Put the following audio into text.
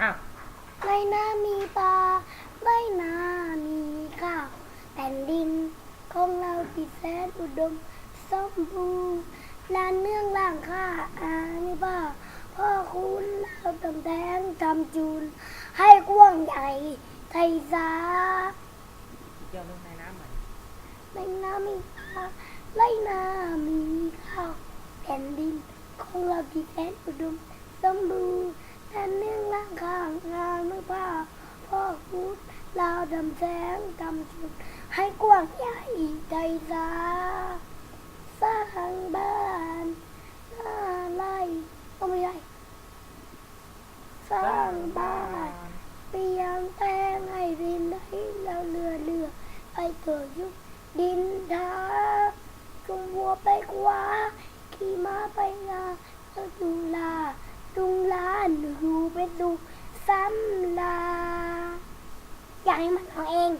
อ้าวไรนามีปลาไรนามีข้าวแผ่นดินของเราที่แสนอุดมสมบูรณ์นานเนื่องล่างข้าอามีบ้าพ่อคุณเราตำแทงทำจูน ให้กว้างใหญ่ไทยสาเดี๋ยวลงในน้ำใหม่ไรนามีปลาไรนามีข้าวแผ่นดินของเราที่แสนอุดมสมบูรณ์ เราดำแสงทำจูนให้กว้างใหญ่ใจสาสร้างบ้านหน้าไร่ก็ไม่ได้สร้างบ้านเปียงแปลงให้ดินได้แล้วเรือเรือไปเกิดยุคดินทาจุงวัวไปกว่าขี่ม้าไปนาแล้วจุงลาจุงลาหนูเป็นดูซ้ำลา อยากให้มันเอาเอง